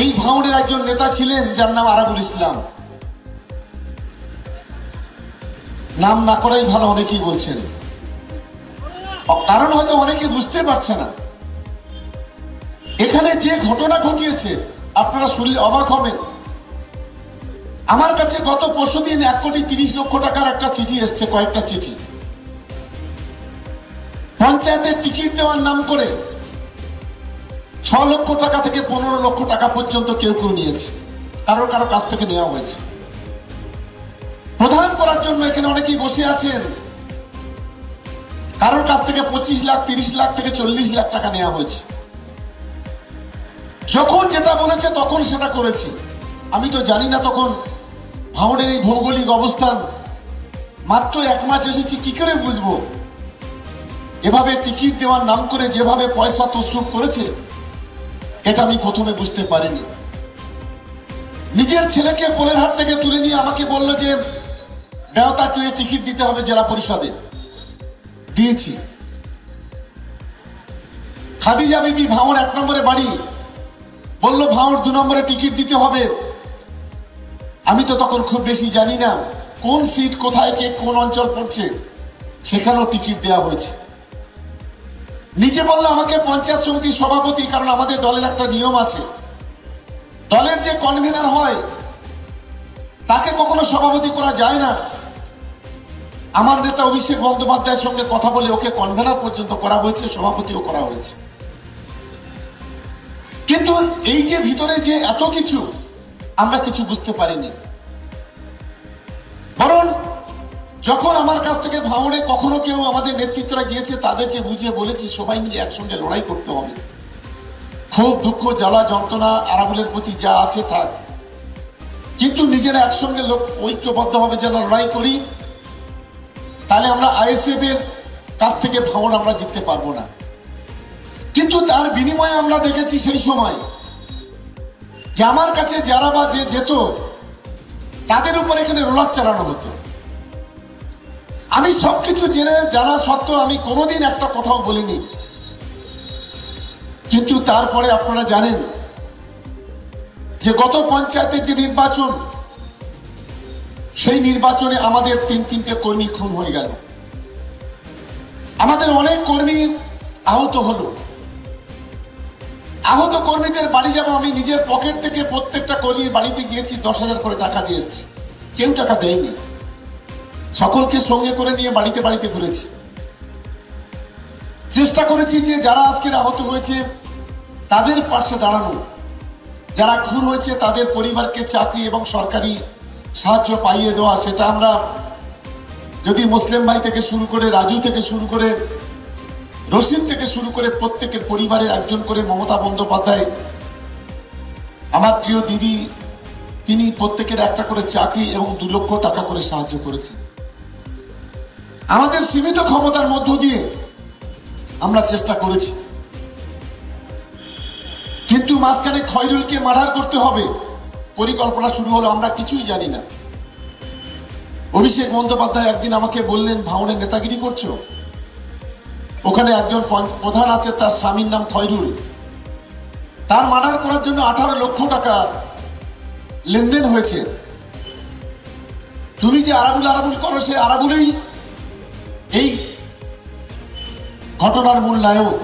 এই ভাঙড়ের একজন নেতা ছিলেন, যার নাম আরাবুল ইসলাম। নাম না করাই ভালো, অনেকেই বলছেন। কারণ হয়তো অনেকে বুঝতে পারছে না। এখানে যে ঘটনা ঘটিয়েছে, আপনারা শুনলে অবাক হবেন। আমার কাছে গত পরশু দিন এক কোটি তিরিশ লক্ষ টাকার একটা চিঠি এসছে, কয়েকটা চিঠি। পঞ্চায়েতের টিকিট দেওয়ার নাম করে ছ লক্ষ টাকা থেকে পনেরো লক্ষ টাকা পর্যন্ত কেউ কেউ নিয়েছে। কারও কারও কাছ থেকে নেওয়া হয়েছে। প্রধান করার জন্য এখানে অনেকেই বসে আছেন। কারোর কাছ থেকে পঁচিশ লাখ, তিরিশ লাখ থেকে চল্লিশ লাখ টাকা নেওয়া হয়েছে। যখন যেটা বলেছে তখন সেটা করেছি। আমি তো জানি না তখন ভাঙড়ের এই ভৌগোলিক অবস্থান। মাত্র এক মাস এসেছি, কি করে বুঝব? এভাবে টিকিট দেওয়ার নাম করে যেভাবে পয়সা তসরুপ করেছে এটা আমি প্রথমে বুঝতে পারিনি। নিজের ছেলেকে পোলের হাট থেকে তুলে নিয়ে আমাকে বলল যে দেওতা টুয়ে টিকিট দিতে হবে জেলা পরিষদে। দিয়েছি। খাদিজা বিবি ভাঙড় এক নম্বরে বাড়ি। বলল ভাঙড় দু নম্বরে টিকিট দিতে হবে। আমি তো তখন খুব বেশি জানি না কোন সিট কোথায় কে কোন অঞ্চল পড়ছে, সেখানেও টিকিট দেওয়া হয়েছে। নিচে বলল, আমাকে পঞ্চায়েত সমিতির সভাপতি, কারণ আমাদের দলের একটা নিয়ম আছে। দলের যে কনভেনার হয়, তাকে কখনো সভাপতি করা যায় না। আমার নেতা অভিষেক বন্দ্যোপাধ্যায়ের সঙ্গে কথা বলে ওকে কনভেনার পর্যন্ত করা হয়েছে, সভাপতিও করা হয়েছে। কিন্তু এই যে ভিতরে যে এত কিছু, আমরা কিছু বুঝতে পারিনি। বরং যখন আমার কাছ থেকে ভাঙড়ে কখনো কেউ আমাদের নেতৃত্বরা গিয়েছে, তাদেরকে বুঝিয়ে বলেছি, সবাই মিলে একসঙ্গে লড়াই করতে হবে। খুব দুঃখ, জ্বালা, যন্ত্রণা, আরাবুলের প্রতি যা আছে থাক। কিন্তু নিজেরা একসঙ্গে লোক ঐক্যবদ্ধভাবে যেন লড়াই করি, তাহলে আমরা আইএসএফ এর কাছ থেকে ভাঙড় আমরা জিততে পারব না। কিন্তু তার বিনিময়ে আমরা দেখেছি সেই সময় যে আমার কাছে যারা বা যে যেত, তাদের উপর এখানে রোলার চালানো হতো। আমি সবকিছু জেনে, জানা সত্ত্বেও আমি কোনোদিন একটা কথাও বলিনি। কিন্তু তারপরে আপনারা জানেন যে গত পঞ্চায়েতের যে নির্বাচন, সেই নির্বাচনে আমাদের তিন তিনটে কর্মী খুন হয়ে গেল। আমাদের অনেক কর্মী আহত হলো। আহত কর্মীদের বাড়ি যাব আমি নিজের পকেট থেকে প্রত্যেকটা কর্মীর বাড়িতে গিয়েছি, দশ হাজার করে টাকা দিয়ে কেউ টাকা দেয়নি। সকলকে সঙ্গে করে নিয়ে বাড়িতে বাড়িতে ঘুরেছি। চেষ্টা করেছি যে যারা আজকের আহত হয়েছে, তাদের পাশে দাঁড়ানো। যারা খুন হয়েছে, তাদের পরিবারকে চাকরি এবং সরকারি সাহায্য পাইয়ে দেওয়া, সেটা আমরা যদি মুসলিম ভাই থেকে শুরু করে, রাজু থেকে শুরু করে, রশিদ থেকে শুরু করে প্রত্যেকের পরিবারের একজন করে মমতা বন্দ্যোপাধ্যায়, আমার প্রিয় দিদি, তিনি প্রত্যেকের একটা করে চাকরি এবং দু লক্ষ টাকা করে সাহায্য করেছেন। আমাদের সীমিত ক্ষমতার মধ্য দিয়ে আমরা চেষ্টা করেছি। কিন্তু মাঝখানে খয়রুলকে মার্ডার করতে হবে পরিকল্পনা শুরু হলো, আমরা কিছুই জানি না। অভিষেক বন্দ্যোপাধ্যায় একদিন আমাকে বললেন ভাঙনের নেতাগিরি করছ? ওখানে একজন প্রধান আছে, তার স্বামীর নাম খয়রুল। তার মার্ডার করার জন্য আঠারো লক্ষ টাকা লেনদেন হয়েছে। তুমি যে আরাবুল আরাবুল করো, সে আরাবুলেই এই ঘটনার মূল নায়ক,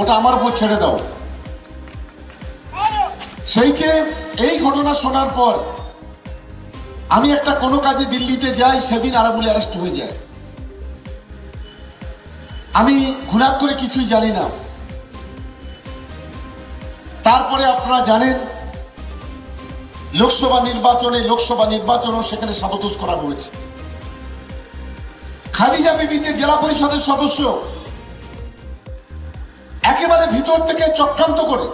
ওটা আমার উপর ছেড়ে দাও। সেইটে এই ঘটনা শোনার পর আমি একটা কোনো কাজে দিল্লিতে যাই, সেদিন আরাবুলে অ্যারেস্ট হয়ে যায়। আমি ঘুণাক করে কিছুই জানি না। তারপরে আপনারা জানেন, লোকসভা নির্বাচনে লোকসভা নির্বাচনও সেখানে সাবতোষ করা হয়েছে। খাদিজা বিবি যে জেলা পরিষদের সদস্য। একেবারে ভিতর থেকে চক্রান্ত করে।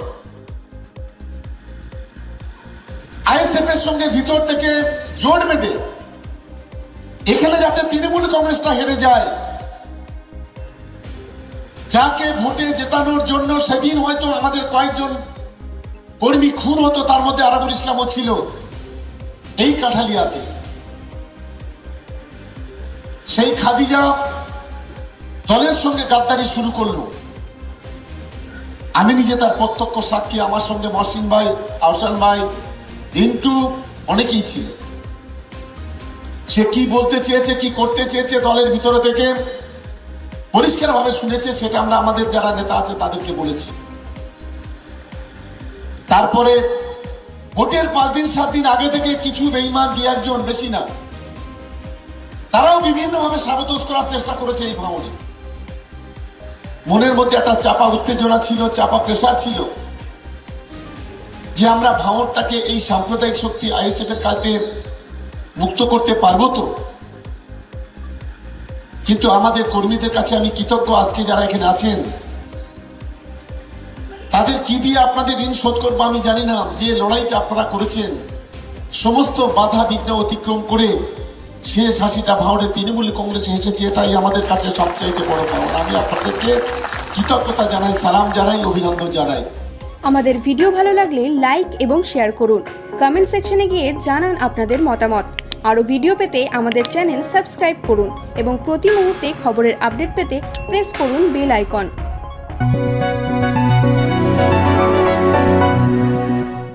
আইএসএফ এর সঙ্গে ভিতর থেকে জোট বেঁধে। এখানে যাতে তৃণমূল কংগ্রেসটা হেরে যায়। যাকে ভোটে জেতানোর জন্য সেদিন হয়তো আমাদের কয়েকজন কর্মী খুন হতো, তার মধ্যে আরাবুল ইসলামও ছিল এই কাঠালিয়াতে। সেই খাদিজা দলের সঙ্গে গাদ্দারি শুরু করল। আমি নিজে তার প্রত্যক্ষ সাক্ষী, আমার সঙ্গে মহসিন ভাই, আহসান ভাই, রিন্টু অনেকেই ছিল। সে কি বলতে চেয়েছে, কি করতে চেয়েছে দলের ভিতরে থেকে পরিষ্কারভাবে শুনেছে, সেটা আমরা আমাদের যারা নেতা আছে তাদেরকে বলেছি। তারপরে ভোটের পাঁচ দিন, সাত দিন আগে থেকে কিছু বেইমান দু একজন বেশি না তারাও বিভিন্নভাবে সাবতোষ করার চেষ্টা করেছে এই ভাঙনে। মনের মধ্যে একটা চাপা উত্তেজনা ছিল, চাপা প্রেশার ছিল যে আমরা ভাঙরটাকে এই সাম্প্রদায়িক শক্তি আইএসএফ এর কাছে মুক্ত করতে পারব তো? কিন্তু আমাদের কর্মীদের কাছে আমি কৃতজ্ঞ আজকে যারা এখানে আছেন। তাদের কি দিয়ে আপনাদের ঋণ শোধ করব আমি জানি না। যে লড়াইটা আপনারা করেছেন, সমস্ত বাধা বিঘ্ন অতিক্রম করে শেষ হাসিটা ভাওড়ে তৃণমূল কংগ্রেসে এসেছে, এটাই আমাদের কাছে সবচাইতে বড় পাওয়া আমি আপনাদেরকে কৃতজ্ঞতা জানাই, সালাম জানাই, অভিনন্দন জানাই। আমাদের ভিডিও ভালো লাগলে লাইক এবং শেয়ার করুন। কমেন্ট সেকশনে গিয়ে জানান আপনাদের মতামত। আরও ভিডিও পেতে আমাদের চ্যানেল সাবস্ক্রাইব করুন এবং প্রতি মুহূর্তে খবরের আপডেট পেতে প্রেস করুন বেল আইকন